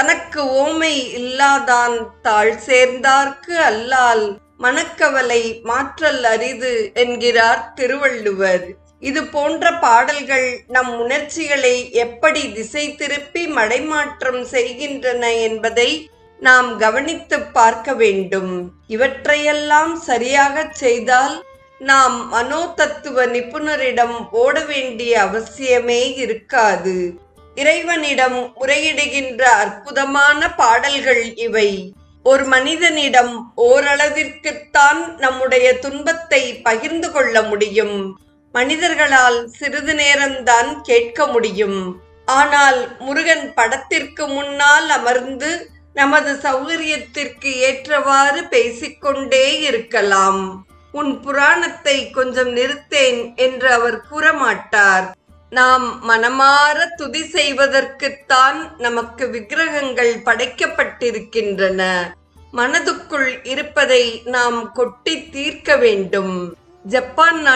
தனக்கு ஓமை இல்லாதான் தாழ் சேர்ந்தார்க்கு அல்லால் மனக்கவலை மாற்றல் அரிது என்கிறார் திருவள்ளுவர். இது போன்ற பாடல்கள் நம் உணர்ச்சிகளை எப்படி திசை திருப்பி மடைமாற்றம் செய்கின்றன என்பதை நாம் கவனித்து பார்க்க வேண்டும். இவற்றையெல்லாம் சரியாகச் செய்தால் நாம் மனோதத்துவ நிபுணரிடம் ஓட வேண்டிய அவசியமே இருக்காது. இறைவனிடம் முறையிடுகின்ற அற்புதமான பாடல்கள் இவை. ஒரு மனிதனிடம் ஓரளவிற்குத்தான் நம்முடைய துன்பத்தை பகிர்ந்து கொள்ள முடியும். மனிதர்களால் சிறிது நேரம்தான் கேட்க முடியும். ஆனால் முருகன் படத்திற்கு முன்னால் அமர்ந்து நமது சௌகரியத்திற்கு ஏற்றவாறு பேசிக்கொண்டே இருக்கலாம். உன் புராணத்தை கொஞ்சம் நிறுத்தேன் என்று அவர் கூறமாட்டார். நாம் மனமாற துதி செய்வதற்குத்தான் நமக்கு விக்கிரகங்கள் படைக்கப்பட்டிருக்கின்றன. மனதுக்குள் இருப்பதை நாம் கொட்டி தீர்க்க வேண்டும். ஜப்பான்